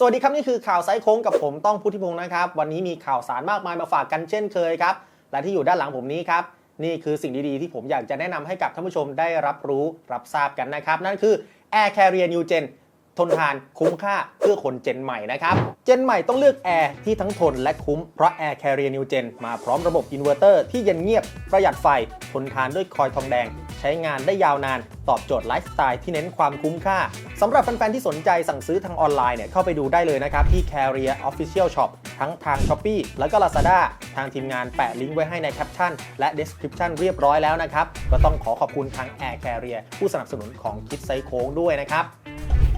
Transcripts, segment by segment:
สวัสดีครับ นี่คือข่าวไซส์โค้งกับผมต้องพุทธิพงศ์นะครับ วันนี้มีข่าวสารมากมายมาฝากกันเช่นเคยครับ และที่อยู่ด้านหลังผมนี้ครับ นี่คือสิ่งดีๆ ที่ผมอยากจะแนะนำให้กับท่านผู้ชมได้รับรู้รับทราบกันนะครับ นั่นคือ Air Carrier New Gen ทนทานคุ้มค่าเพื่อคนเจนใหม่นะครับ เจนใหม่ต้องเลือกแอร์ที่ทั้งทนและคุ้ม เพราะ Air Carrier New Gen มาพร้อมระบบอินเวอร์เตอร์ที่เย็นเงียบประหยัดไฟทนทานด้วยคอยทองแดง ใช้งานได้ยาวนาน ตอบโจทย์ไลฟ์สไตล์ที่เน้นความคุ้มค่าสำหรับแฟนๆที่สนใจสั่งซื้อทางออนไลน์เนี่ยเข้าไปดูได้เลยนะครับ ที่ Carrier Official Shop ทั้งทาง Shopee แล้วก็ Lazada ทางทีมงานแปะลิงก์ไว้ให้ในแคปชั่นและ Description เรียบร้อยแล้วนะครับก็ต้องขอขอบคุณทาง Air Carrier ผู้สนับสนุนของคิดไซโค้งด้วยนะครับ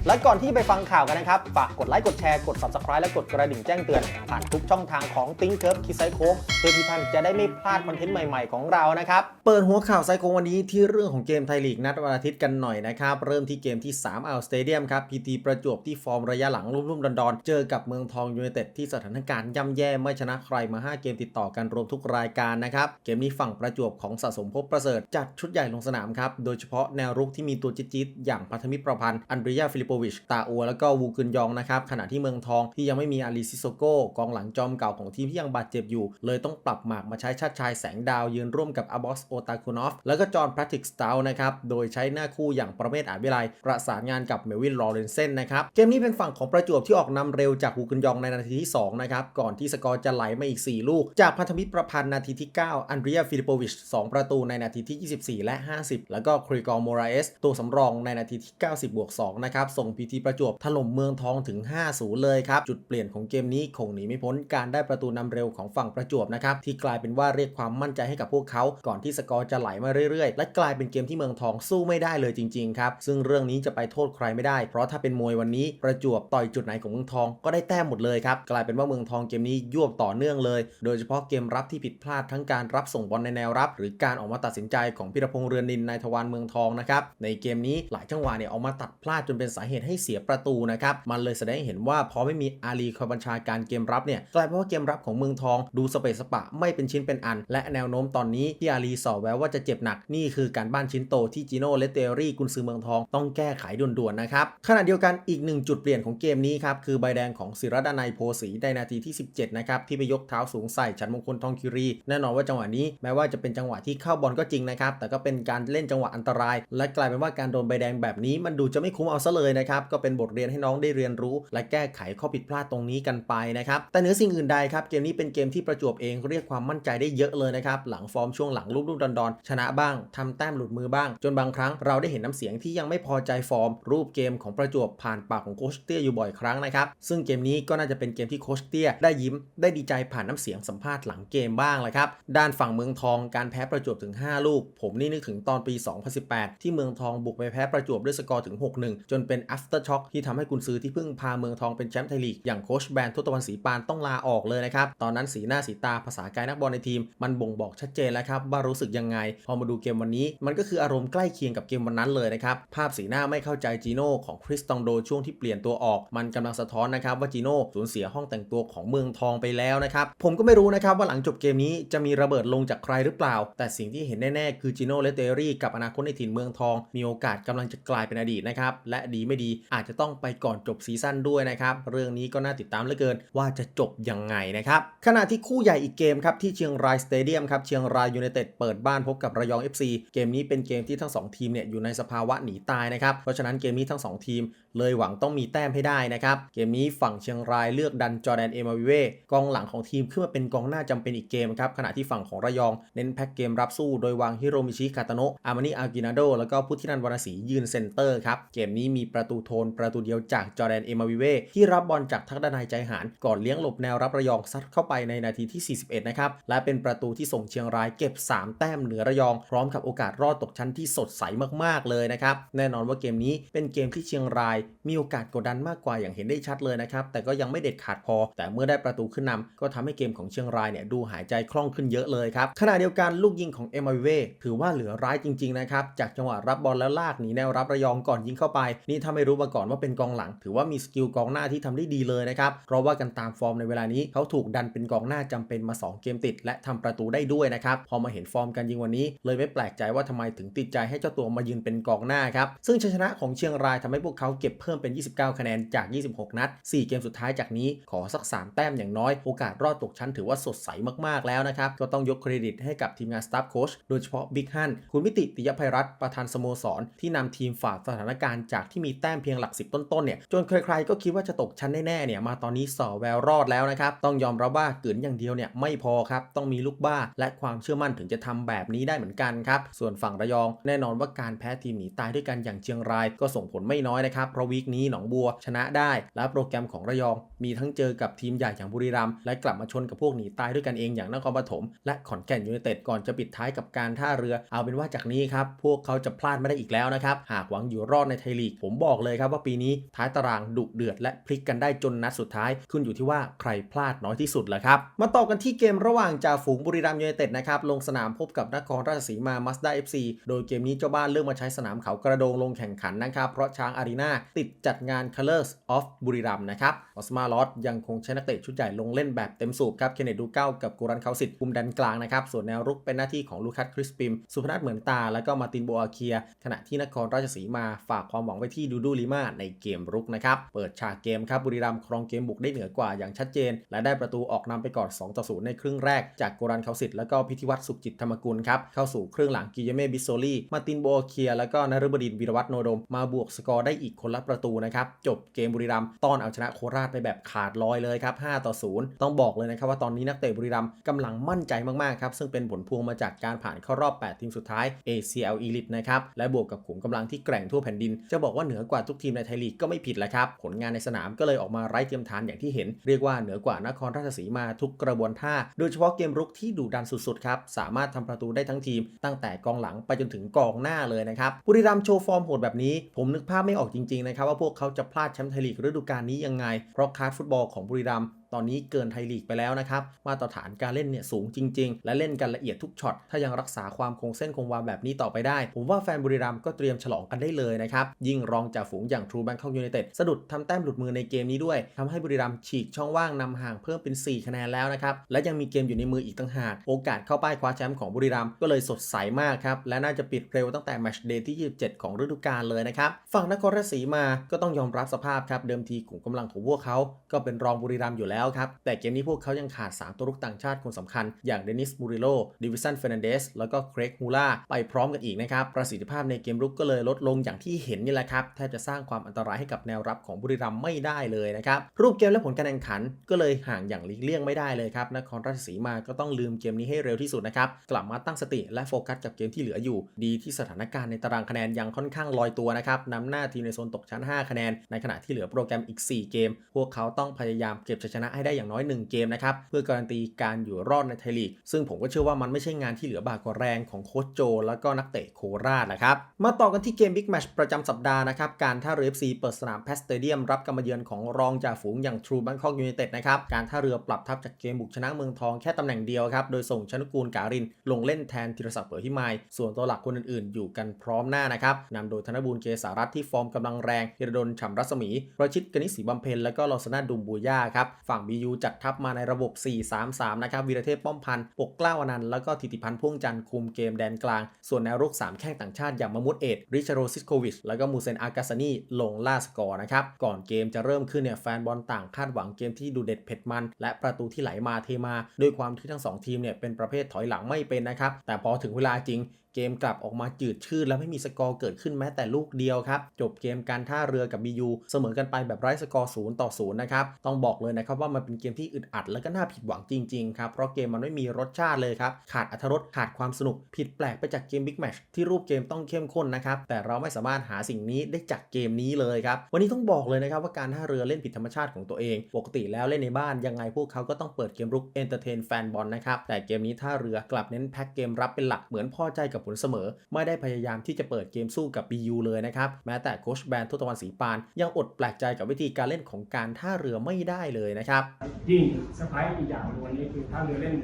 และก่อนที่ไปฟังข่าวกันนะครับ ฝากกดไลค์กดแชร์กด Subscribe และกดกระดิ่งแจ้งเตือน ผ่านทุกช่องทางของ Think Curve คิดไซโค้งเพื่อที่ท่านจะได้ไม่พลาดคอนเทนต์ใหม่ๆของเรานะครับ เปิดหัวข่าวไซโค้งวันนี้ที่เรื่องของเกมไทยลีกนัดวันอาทิตย์กันหน่อยนะครับ เริ่มที่เกมที่3เอาสเตเดียมครับพีทีประจวบที่ฟอร์มระยะหลังรุ่มๆดอนๆเจอกับเมืองทองยูไนเต็ดที่สถานการณ์ย่ำแย่ไม่ชนะใครมา 5 เกมติดต่อกันรวมทุกรายการนะครับเกมนี้ฝั่งประจวบของสะสมภพประเสริฐจัดชุดใหญ่ลงสนามครับโดยเฉพาะแนวรุกที่มีตัวจิ๊ดๆอย่างพัทมิตรประพันธ์อันเดรียฟิลิปโปวิช ตาอัว แล้วก็วูกึนยองนะครับขณะที่เมืองทองที่ยังไม่มีอาลีซิโซโกกองหลังจอมเก่าของทีมที่ยังบาดเจ็บอยู่ เลยต้องปรับหมากมาใช้ชาติชายแสงดาวยืนร่วมกับอาบอสโอตาคูนอฟแล้วก็จอห์นแพทริกสตาวนะครับโดยใช้หน้าคู่อย่างประเมศอาวิไลประสานงานกับเมวินลอเรนเซนนะครับเกมนี้เป็นฝั่งของประจวบที่ออกนำเร็วจากวูกึนยองในนาทีที่2นะครับก่อนที่สกอร์จะไหลมาอีก 4 ลูก จากพันธมิตรประพันธ์นาทีที่ 9 อันเดรียฟิลิปโปวิช 2 ประตูในนาทีที่ 24 และ 50 แล้วก็คริกอร์โมราเอส ตัวสำรองในนาทีที่ 90 บวก 2 นะครับส่งพีทีประจวบถล่มเมืองทองถึง 5-0 เลยครับ จุดเปลี่ยนของเกมนี้คงหนีไม่พ้นการได้ประตูนำเร็วของฝั่งประจวบนะครับ ที่กลายเป็นว่าเรียกความมั่นใจให้กับพวกเขาก่อนที่สกอร์จะไหลมาเรื่อยๆ และกลายเป็นเกมที่เมืองทองสู้ไม่ได้เลยจริงๆครับซึ่งเรื่องนี้จะไปโทษใครไม่ได้ เพราะถ้าเป็นมวยวันนี้ประจวบต่อยจุดไหนของเมืองทองก็ได้แต้มหมดเลยครับกลายเป็นว่าเมืองทองเกมนี้ยวบต่อเนื่องเลย โดยเฉพาะเกมรับที่ผิดพลาดทั้งการรับส่งบอลในแนวรับ หรือการออกมาตัดสินใจของพิรพงษ์เรือนนินนายทวารเมืองทองนะครับในเกมนี้หลายจังหวะเนี่ยออกมาตัดพลาดจนเป็นสาเหตุให้เสียประตูนะครับ มันเลยแสดงให้เห็นว่าพอไม่มีอาลีคอยบัญชาการเกมรับเนี่ยกลายเป็นว่าเกมรับของเมืองทองดูสเปซสปะไม่เป็นชิ้นเป็นอัน และแนวโน้มตอนนี้ที่อาลีสอแววว่าจะเจ็บหนักนี่คือการบ้านชิ้นโตที่จิโน่เลเตอรี่กุนซือเมืองทองต้องแก้ไขด่วนๆนะครับขณะเดียวกันอีกหนึ่งจุดเปลี่ยนของเกมนี้ครับคือใบแดงของศิรดานัยโพสีในนาทีที่ 17นะครับที่ไปยกเท้าสูงใส่ฉันมงคลทองคิรี แน่นอนว่าจังหวะนี้แม้ว่าจะเป็นจังหวะที่เข้าบอลก็จริงนะครับแต่ก็เป็นการเล่นจังหวะอันตราย และกลายเป็นว่าการโดนใบแดงแบบนี้มันดูจะไม่คุ้มเอาซะเลยนะครับก็เป็นบทเรียนให้น้องได้เรียนรู้ และแก้ไขข้อผิดพลาดตรงนี้กันไปนะครับแต่เหนือสิ่งอื่นใดครับเกมนี้เป็นเกมที่ประจวบเองเรียกความมั่นใจได้เยอะเลยนะครับหลังฟอร์มช่วงหลังลูกลูกดอนดอนชนะบ้างทำแต้มหลุดมือบ้าง จนบางครั้งเราได้เห็นน้ำเสียงที่ยังไม่พอใจฟอร์ม รูปเกมของประจวบผ่านปากของโคชเตี้ยอยู่บ่อยครั้งนะครับซึ่งเกมนี้ก็น่าจะเป็นเกมที่โคชเตี้ยได้ยิ้มได้ดีใจผ่านน้ำเสียงสัมภาษณ์หลังเกมบ้างแหละครับด้านฝั่งเมืองทองการแพ้ประจวบถึง 5 ลูก ผมนี่นึกถึงตอนปี 2018 ที่เมืองทองบุกไปแพ้ประจวบด้วยสกอร์ถึง 6-1 จนเป็น after shock ที่ทำให้กุนซือที่เพิ่งพาเมืองทองเป็นแชมป์ไทยลีกอย่างโคชแบนทุตะวันศรีปานต้องลาออกเลยนะครับ ตอนนั้นสีหน้าสีตาภาษากายนักบอลในทีม มันบ่งบอกชัดเจนแล้วครับว่ารู้สึกยังไง พอมาดูเกมวันนี้ มันก็คืออารมณ์ใกล้เคียงกับเกมวันนั้นเลยนะครับ ภาพสีหน้าไม่เข้าใจจีโน่ของคริสตองโดช่วงที่เปลี่ยนตัวออก มันกำลังสะท้อนนะครับว่าจีโน่สูญเสียห้องแต่งตัวของเมืองทองไปแล้วนะครับผมก็ไม่รู้นะครับว่าหลังจบเกมนี้จะมีระเบิดลงจากใครหรือเปล่า แต่สิ่งที่เห็นแน่ๆคือจีโน่และเตอรี่กับอนาคตในถิ่นเมืองทอง มีโอกาสกำลังจะกลายเป็นอดีตนะครับและดีไม่ดี อาจจะต้องไปก่อนจบซีซั่นด้วยนะครับ เรื่องนี้ก็น่าติดตามเหลือเกินว่าจะจบยังไงนะครับ ขณะที่คู่ใหญ่อีกเกมครับที่เชียงรายสเตเดียมครับเชียงรายยูไนเต็ดเปิดบ้านพบกับระยอง FC เกมนี้เป็นเกมที่ทั้ง 2 ทีมเนี่ยอยู่ในสภาวะหนีตายนะครับ เพราะฉะนั้นเกมนี้ทั้ง 2 ทีม เลยหวังต้องมีแต้มให้ได้นะครับ เกมนี้ฝั่งเชียงรายเลือกดันจอแดนเอมาวิเวกองหลังของทีมขึ้นมาเป็นกองหน้าจำเป็นอีกเกมครับขณะที่ฝั่งของระยองเน้นแพ็กเกมรับสู้โดยวางฮิโรมิชิคาตาโนะอามานิอากินาโดแล้วก็พุทธินันวรณศรียืนเซนเตอร์ครับเกมนี้มีประตูโทน ประตูเดียวจากจอแดนเอมาวิเวที่รับบอลจากทักดานายใจหารก่อนเลี้ยงหลบแนวรับระยองซัดเข้าไปในนาทีที่ 41 นะครับ และเป็นประตูที่ส่งเชียงรายเก็บ 3 แต้มเหนือระยอง พร้อมกับโอกาสรอดตกชั้นที่สดใสมากๆเลยนะครับ แน่นอนว่าเกมนี้เป็นเกมที่เชียงราย มีโอกาสกดดันมากกว่าอย่างเห็นได้ชัดเลยนะครับ แต่ก็ยังไม่เด็ดขาดพอ แต่เมื่อได้ประตูขึ้นนำก็ทำให้เกมของเชียงรายเนี่ยดูหายใจคล่องขึ้นเยอะเลยครับขณะเดียวกันลูกยิงของเอมาวิเวถือว่าเหลือร้ายจริงๆนะครับจากจังหวะรับบอลแล้วลากหนีแนวรับระยองก่อนยิงเข้าไปนี่ถ้าไไม่รู้มาก่อนว่าเป็นกองหลัง ถือว่ามีสกิลกองหน้าที่ทำได้ดีเลยนะครับเพราะว่ากันตามฟอร์มในเวลานี้เขาถูกดันเป็นกองหน้าจำเป็นมา 2 เกมติด และทำประตูได้ด้วยนะครับพอมาเห็นฟอร์มการยิงวันนี้ เลยไม่แปลกใจว่าทำไมถึงติดใจให้เจ้าตัวมายืนเป็นกองหน้าครับซึ่งชัยชนะของเชียงรายทำให้พวกเขาเก็บเพิ่มเป็น 29 คะแนนจาก 26 นัด 4 เกมสุดท้ายจากนี้ขอสัก 3 แต้มอย่างน้อยโอกาสรอดตกชั้นถือว่าสดใสมากๆแล้วนะครับก็ต้องยกเครดิตให้กับทีมงานสตาฟโค้ชโดยเฉพาะบิ๊กฮันคุณมิติติยภัยรัตน์ประธานสโมสรที่นำทีมฝ่าสถานการณ์จากที่มีแต้มเพียงหลักสิบต้นๆเนี่ยจนใครๆก็คิดว่าจะตกชั้นแน่ๆเนี่ยมาตอนนี้ส่อแววรอดแล้วนะครับต้องยอมรับว่าเกินอย่างเดียวเนี่ยไม่พอครับต้องมีลูกบ้าและความเชื่อมั่นถึงจะทำแบบนี้ได้เหมือนกันครับส่วนฝั่งระยอง แน่นอนว่าการแพ้ทีมหนีตายด้วยกันอย่างเชียงรายก็ส่งผลไม่น้อยนะครับเพราะวีคนี้หนองบัวชนะได้ และโปรแกรมของระยอง มีทั้งเจอกับทีมใหญ่อย่างบุรีรัมย์และกลับมาชนกับพวกหนีตายด้วยกันเองอย่างนครปฐมและขอนแก่นยูไนเต็ดก่อนจะปิดท้ายกับการท่าเรือ เอาเป็นว่าจากนี้ครับพวกเขาจะพลาดไม่ได้อีกแล้วนะครับหากหวังอยู่รอดในไทยลีกผมบอกบอกเลยครับว่าปีนี้ท้ายตารางดุเดือดและพลิกกันได้จนนัดสุดท้ายขึ้นอยู่ที่ว่าใครพลาดน้อยที่สุดแหละครับ มาต่อกันที่เกมระหว่างจ่าฝูงบุรีรัมย์ยูไนเต็ดนะครับลงสนามพบกับนครราชสีมามัสด้าเอฟซีโดยเกมนี้เจ้าบ้านเลือกมาใช้สนามเขากระโดงลงแข่งขันนะครับเพราะช้างอารีนาติดจัดงาน Colors of บุรีรัมย์นะครับออสมาลอสยังคงใช้นักเตะชุดใหญ่ลงเล่นแบบเต็มสูบครับเคนเนตดูเก้ากับกูรันเขาสิทธิ์คุมดันกลางนะครับส่วนแนวรุกเป็นหน้าที่ของลูคัสคริสปิม สุพนัทเหมือนตา แล้วก็มาตินโบอาเคีย ขณะที่นครราชสีมาฝากความหวังไว้ที่ดูดูลิมาในเกมรุกนะครับ เปิดฉากเกมครับบุรีรัมย์ครองเกมบุกได้เหนือกว่าอย่างชัดเจน และได้ประตูออกนำไปก่อน2ต่อ0ในครึ่งแรก จากกรันเขาสิทธิ์แล้วก็พิธิวัตรสุขจิตธรรมกุลครับเข้าสู่ครึ่งหลังกิเยเม่บิโซลีมาตินโบอาเคีย แล้วก็นฤบดินวีรวัฒน์โนดม มาบวกสกอร์ได้อีกคนละประตูนะครับจบเกมบุรีรัมย์ต้อนเอาชนะโคราชไปแบบขาดลอยเลยครับ5ต่อ0ต้องบอกเลยนะครับว่าตอนนี้นักเตะบุรีรัมย์กำลังมั่นใจมากๆครับซึ่งเป็นผลพวงมาจากการผ่านเข้ารอบ 8 ทีมสุดท้าย ACL Elite นะครับและบวกกับขุมกำลังที่แกร่งทั่วแผ่นดินจะบอกว่าเหนือกว่าทุกทีมในไทยลีกก็ไม่ผิดแหละครับ ผลงานในสนามก็เลยออกมาไร้เทียมทานอย่างที่เห็น เรียกว่าเหนือกว่านครราชสีมาทุกกระบวนท่า โดยเฉพาะเกมรุกที่ดุดันสุดๆครับ สามารถทำประตูได้ทั้งทีม ตั้งแต่กองหลังไปจนถึงกองหน้าเลยนะครับบุรีรัมย์โชว์ฟอร์มโหดแบบนี้ ผมนึกภาพไม่ออกจริงๆนะครับว่าพวกเขาจะพลาดแชมป์ไทยลีกฤดูกาลนี้ยังไง เพราะคาร์ดฟุตบอลของบุรีรัมย์ ตอนนี้เกินไทยลีกไปแล้วนะครับมาตรฐานการเล่นเนี่ยสูงจริง ๆ และเล่นกันละเอียดทุกช็อตถ้ายังรักษาความคงเส้นคงวาแบบนี้ต่อไปได้ ผมว่าแฟนบุรีรัมย์ก็เตรียมฉลองกันได้เลยนะครับยิ่งรองจากฝูงอย่างทรูแบงคอกยูไนเต็ดสะดุดทำแต้มหลุดมือในเกมนี้ด้วยทำให้บุรีรัมย์ฉีกช่องว่างนำห่างเพิ่มเป็น 4 คะแนนแล้วนะครับและยังมีเกมอยู่ในมืออีกต่างหากโอกาสเข้าป้ายคว้าแชมป์ของบุรีรัมย์ก็เลยสดใสมากครับและน่าจะปิดเร็วตั้งแต่แมชเดย์ที่ 27 ของฤดูกาลเลยนะครับฝั่งนครราชสีมาก็ต้องยอมรับสภาพครับเดิมทีขุมกำลังของพวกเขาก็เป็นรองบุรีรัมย์อยู่แล้วครับ แต่เกมนี้พวกเขายังขาด 3 ตัวรุกต่างชาติคนสำคัญ อย่างเดนิสบูริโลดิวิสันเฟรนันเดสแล้วก็เครกฮูล่าไปพร้อมกันอีกนะครับ ประสิทธิภาพในเกมรุกก็เลยลดลงอย่างที่เห็นนี่แหละครับ แทบจะสร้างความอันตรายให้กับแนวรับของบุรีรัมย์ไม่ได้เลยนะครับ รูปเกมและผลการแข่งขันก็เลยห่างอย่างหลีกเลี่ยงไม่ได้เลยครับ นครราชสีมาก็ต้องลืมเกมนี้ให้เร็วที่สุดนะครับ กลับมาตั้งสติและโฟกัสกับเกมที่เหลืออยู่ ดีที่สถานการณ์ในตารางคะแนนยังค่อนข้างลอยตัวนะครับนำหน้าทีมในโซนตกชั้น 5 คะแนน ในขณะที่เหลือโปรแกรมอีก 4 เกม พวกเขาต้องพยายามเก็บชัยชนะให้ได้อย่างน้อย 1 เกมนะครับเพื่อการันตีการอยู่รอดในไทยลีก ซึ่งผมก็เชื่อว่ามันไม่ใช่งานที่เหลือบากกว่าแรงของโค้ชโจ แล้วก็นักเตะโคราชนะครับมาต่อกันที่เกมบิ๊กแมชประจำสัปดาห์นะครับการท่าเรือ FC เปิดสนามแพสเตเดียมรับการมาเยือนของรองจ่าฝูงอย่างทรูบังคอกยูไนเต็ดนะครับการท่าเรือปรับทัพจากเกมบุกชนะเมืองทองแค่ตำแหน่งเดียวครับโดยส่งชนุกูลการิน ลงเล่นแทนธีรศักดิ์เปิดพิมายส่วนตัวหลักคนอื่นๆ อยู่กันพร้อมหน้านะครับนำโดยธนบูลเกษารัตที่ฟอร์มกำลังแรงธีรดลฉ่ำรัศมีประชิตกนิษฐ์ศรีบำเพ็ญและก็ลอสนาดุมบูย่าครับฝั่ง BU จัดทัพมาในระบบ 4-3-3 นะครับวีรเทพป้อมพันธ์ปกเกล้าอนันต์แล้วก็ธิติพันธ์พ่วงจันทร์คุมเกมแดนกลาง ส่วนแนวรุก 3 แข้งต่างชาติอย่างมามุดเอ็ดริชาโรซิสโควิช แล้วก็มูเซนอากาซานีลงล่าสกอร์นะครับ ก่อนเกมจะเริ่มขึ้นเนี่ยแฟนบอลต่างคาดหวังเกมที่ดูเด็ดเผ็ดมัน และประตูที่ไหลมาเทมา ด้วยความที่ทั้ง 2 ทีมเนี่ยเป็นประเภทถอยหลังไม่เป็นนะครับแต่พอถึงเวลาจริงเกมกลับออกมาจืดชืดและไม่มีสกอร์เกิดขึ้นแม้แต่ลูกเดียวครับ จบเกมการท่าเรือกับ BU เสมอกันไปแบบไร้สกอร์0ต่อ0นะครับ ต้องบอกเลยนะครับว่ามันเป็นเกมที่อึดอัดและก็น่าผิดหวังจริงๆครับ เพราะเกมมันไม่มีรสชาติเลยครับ ขาดอรรถรสขาดความสนุกผิดแปลกไปจากเกมบิ๊กแมชที่รูปเกมต้องเข้มข้นนะครับ แต่เราไม่สามารถหาสิ่งนี้ได้จากเกมนี้เลยครับ วันนี้ต้องบอกเลยนะครับว่าการท่าเรือเล่นผิดธรรมชาติของตัวเอง ปกติแล้วเล่นในบ้านยังไงพวกเขาก็ต้องเปิดเกมรุกเอนเตอร์เทนแฟนบอลนะครับแต่เกมนี้ท่าเรือกลับเน้นแพ็กเกมรับเป็นหลักเหมือนพอใจกับผลเสมอ ไม่ได้พยายามที่จะเปิดเกมสู้กับ BU เลยนะครับ แม้แต่โคชแบนทุตวันศรีปาน ยังอดแปลกใจกับวิธีการเล่นของการท่าเรือไม่ได้เลยนะครับ ยิ่งเซอร์ไพรส์อีกอย่างหนึ่งวันนี้คือท่าเรือเล่น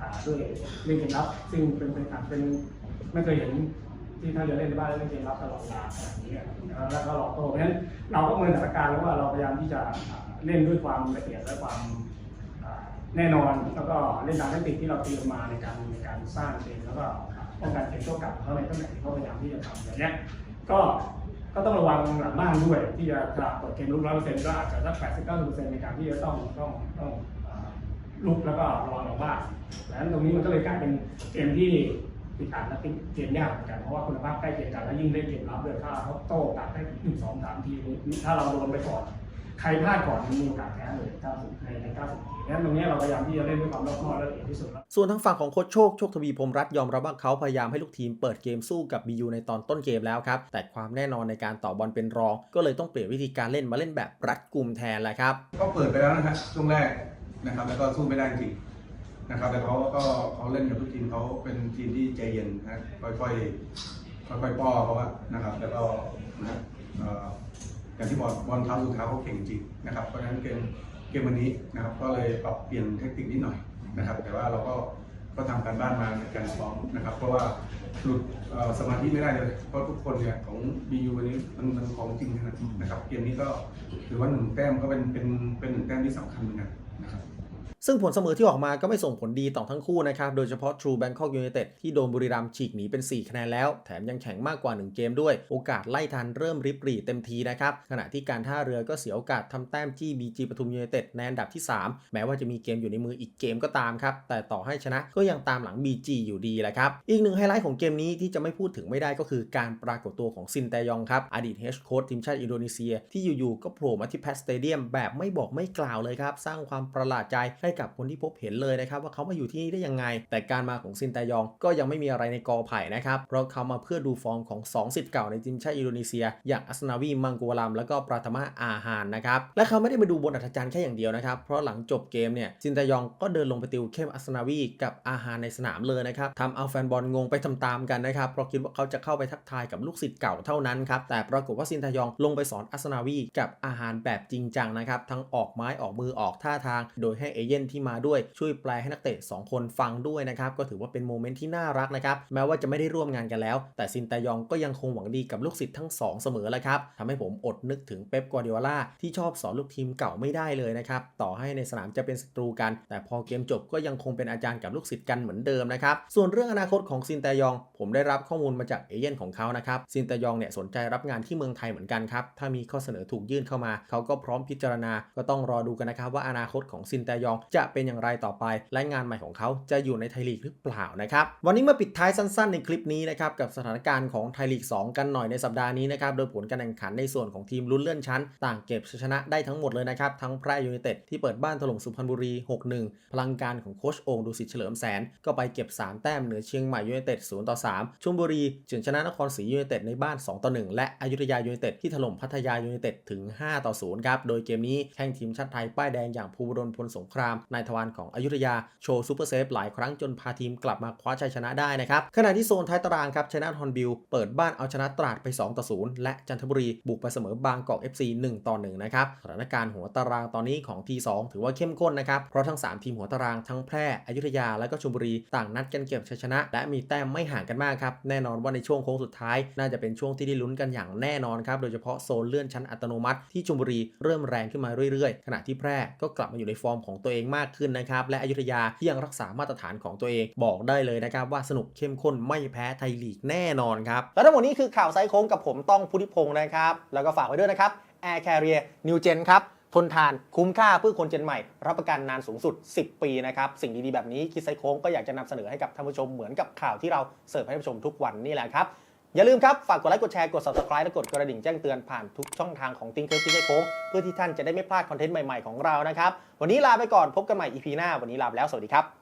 อ่าด้วยเล่นเกมรับ ซึ่งเป็นเป็นเป็นไม่เคยเห็นที่ท่าเรือเล่นในบ้านเล่นเกมรับตลอดเวลาแบบนี้นะแล้วก็หลอกโตเพราะฉะนั้นเราก็เมืองสถานการณ์แล้วว่าเราพยายามที่จะเล่นด้วยความละเอียดและความแน่นอนแล้วก็เล่นตามแทคติกที่เราเตรียมมาในการในการสร้างเกมแล้วก็ ป้องกันเกมโต้กลับเขาในตำแหน่งที่เขาพยายามที่จะทำอย่างเนี้ยก็ก็ต้องระวังหลังบ้านด้วย ที่จะจะเปิดเกมลุกร้อยเปอร์เซ็นต์ก็อาจจะสักแปดสิบเก้าสิบเปอร์เซ็นต์ในการที่จะต้องต้องต้องลุกแล้วก็ระวังหลังบ้านดังนั้นตรงนี้มันก็เลยกลายเป็นเกมที่ติดอัดและติดเกมยากเหมือนกันเพราะว่าคุณภาพใกล้เคียงกันแล้วยิ่งได้เกมรับด้วยถ้าเขาโต้กลับได้หนึ่งสองสามทีถ้าเราโดนไปก่อน ใครพลาดก่อนมีโอกาสแพ้เลย90ในใน90ทีดังนั้นตรงนี้เราพยายามที่จะเล่นด้วยความรอบคอบและละเอียดที่สุดส่วนทางฝั่งของโค้ชโชค โชคทวีพรหมรัตน์ยอมรับว่าเขาพยายามให้ลูกทีมเปิดเกมสู้กับ BU ในตอนต้นเกมแล้วครับ แต่ความแน่นอนในการต่อบอลเป็นรอง ก็เลยต้องเปลี่ยนวิธีการเล่นมาเล่นแบบรัดกุมแทนแหละครับ ก็เปิดไปแล้วนะครับช่วงแรกนะครับแล้วก็สู้ไม่ได้จริงนะครับแต่เขาก็เขาเล่นกับทุกทีมเขาเป็นทีมที่ใจเย็นนะค่อยๆค่อยๆป้อเขาอะนะครับ แล้วก็นะเอย่างที่บอกบอลเท้าสู่เท้าเขาเก่งจริงนะครับเพราะฉะนั้นเกมเกมวันนี้นะครับก็เลยปรับเปลี่ยนเทคนิคนิดหน่อยนะครับ แต่ว่าเราก็ก็ทำการบ้านมาในการซ้อมนะครับ เพราะว่าหลุดสมาธิไม่ได้เลยเพราะทุกคนเนี่ยของ BU วันนี้มันมันของจริงนะครับเกมนี้ก็ถือว่าหนึ่งแต้มก็เป็นเป็นเป็นหนึ่งแต้มที่สำคัญเหมือนกันนะครับ ซึ่งผลเสมอที่ออกมาก็ไม่ส่งผลดีต่อทั้งคู่นะครับ โดยเฉพาะ True Bangkok United ที่โดนบุรีรัมย์ฉีกหนีเป็น 4 คะแนนแล้ว แถมยังแข่งมากกว่า 1 เกมด้วย โอกาสไล่ทันเริ่มริบหรี่เต็มทีนะครับ ขณะที่การท่าเรือก็เสียโอกาสทำแต้มจี้ BG ปทุมยู n นเต็ดในอันดับที่ 3 แม้ว่าจะมีเกมอยู่ในมืออีกเกมก็ตามครับ แต่ต่อให้ชนะก็ยังตามหลัง BG อยู่ดีแหละครับ อีกหนึ่งไฮไลท์ของเกมนี้ที่จะไม่พูดถึงไม่ได้ก็คือการปรากฏตัวของซินแตยองครับ อดีตเฮดโค้ชทีมชาติอินโดนีเซีย ที่อยู่ๆก็โผล่มาที่แพสเตเดียมแบบไม่บอกไม่กล่าวเลยครับ สร้างความประหลาดใจให้กับคนที่พบเห็นเลยนะครับว่าเขามาอยู่ที่นี่ได้ยังไง แต่การมาของซินแตยองก็ยังไม่มีอะไรในกอไผ่นะครับเพราะเขามาเพื่อดูฟอร์มของสองสิทธิ์เก่าในทีมชาติอินโดนีเซีย อย่างอัสนาวีมังกัวลามแล้วก็ปราธมาอาหารนะครับและเขาไม่ได้มาดูบนอัธจันทร์แค่อย่างเดียวนะครับเพราะหลังจบเกมเนี่ยซินแตยองก็เดินลงไปติวเข้มอัสนาวีกับอาหารในสนามเลยนะครับทำเอาแฟนบอลงงไปตามๆกันนะครับเพราะคิดว่าเขาจะเข้าไปทักทายกับลูกศิษย์เก่าเท่านั้นครับแต่ปรากฏว่าซินแตยองลงไปสอนอัสนาวีกับอาหารแบบจริงจังนะครับทั้งออกไม้ออกมือออกท่าทาง โดยให้เอเย่นที่มาด้วยช่วยแปลให้นักเตะสองคนฟังด้วยนะครับก็ถือว่าเป็นโมเมนต์ที่น่ารักนะครับแม้ว่าจะไม่ได้ร่วมงานกันแล้ว แต่ซินแตยองก็ยังคงหวังดีกับลูกศิษย์ทั้งสองเสมอแหละครับทำให้ผมอดนึกถึงเป๊ปกัวเดียล่าที่ชอบสอนลูกทีมเก่าไม่ได้เลยนะครับต่อให้ในสนามจะเป็นศัตรูกัน แต่พอเกมจบก็ยังคงเป็นอาจารย์กับลูกศิษย์กันเหมือนเดิมนะครับส่วนเรื่องอนาคตของซินแตยอง ผมได้รับข้อมูลมาจากเอเย่นของเขานะครับซินแตยองเนี่ยสนใจรับงานที่เมืองไทยเหมือนกันครับถ้ามีข้อเสนอถูกยื่นเข้ามา เขาก็พร้อมพิจารณาก็ต้องรอดูกันนะครับว่าอนาคตของซินแตยองจะเป็นอย่างไรต่อไป และงานใหม่ของเขาจะอยู่ในไทยลีกหรือเปล่านะครับ วันนี้มาปิดท้ายสั้นๆ ในคลิปนี้นะครับกับสถานการณ์ของไทยลีก 2 กันหน่อยในสัปดาห์นี้นะครับโดยผลการแข่งขันในส่วนของทีมลุ้นเลื่อนชั้น ต่างเก็บชัยชนะได้ทั้งหมดเลยนะครับทั้งแพร่ยูไนเต็ดที่เปิดบ้านถล่มสุพรรณบุรี 6-1 พลังการของโคชโองดูสิตเฉลิมแสน ก็ไปเก็บ 3 แต้มเหนือเชียงใหม่ยูไนเต็ด0ต่อ3ชลบุรีเฉือนชนะนครศรียูไนเต็ดในบ้าน2ต่อ1และอยุธยายูไนเต็ดที่ถล่มพัทยายูไนเต็ดถึง5ต่อ0ครับโดยเกมนี้แข่งทีมชาติไทยป้ายแดงอย่างภูวดลพลสงครามนายทวารของอยุธยาโชว์ซูเปอร์เซฟหลายครั้งจนพาทีมกลับมาคว้าชัยชนะได้นะครับขณะที่โซนท้ายตารางครับชนะฮอนบิลเปิดบ้านเอาชนะตราดไป 2 ต่อ 0 และจันทบุรีบุกไปเสมอบางกอก FC 1 ต่อ 1 นะครับสถานการณ์หัวตารางตอนนี้ของทีสถือว่าเข้มข้นนะครับ เพราะทั้ง 3 ทีมหัวตารางทั้งแพร่อยุธยาและก็ชลบุรีต่างนัดกันเก็บชัยชนะ และมีแต้มไม่ห่างกันมากครับ แน่นอนว่าในช่วงโค้งสุดท้าย น่าจะเป็นช่วงที่ได้ลุ้นกันอย่างแน่นอนครับ โดยเฉพาะโซนเลื่อนชั้นอัตโนมัติที่ชลบุรีเริ่มแรงขึ้นมาเรื่อยๆ ขณะที่แพร่ก็กลับมาอยู่ในฟอร์มของตัวเองมากขึ้นนะครับ และอยุธยาที่ยังรักษามาตรฐานของตัวเองบอกได้เลยนะครับ ว่าสนุกเข้มข้นไม่แพ้ไทยลีกแน่นอนครับ และทั้งหมดนี้คือข่าวไซโค้งกับผมต้องพุทธิพงศ์นะครับ แล้วก็ฝากไว้ด้วยนะครับ Air Carrier New Gen ครับทนทานคุ้มค่าเพื่อคนเจนใหม่ รับประกันนานสูงสุด 10 ปีนะครับ สิ่งดีๆ แบบนี้คิดไซโค้งก็อยากจะนำเสนอให้กับท่านผู้ชมเหมือนกับข่าวที่เราเสิร์ฟให้ท่านผู้ชมทุกวันนี่แหละครับ อย่าลืมครับ ฝากกดไลค์ กดแชร์ กด subscribe และกดกระดิ่งแจ้งเตือนผ่านทุกช่องทางของติ้งเคิร์ฟที่ไซโค้ง เพื่อที่ท่านจะได้ไม่พลาดคอนเทนต์ใหม่ ๆ ของเรานะครับ วันนี้ลาไปก่อนพบกันใหม่ EP หน้า วันนี้ลาไปแล้ว สวัสดีครับ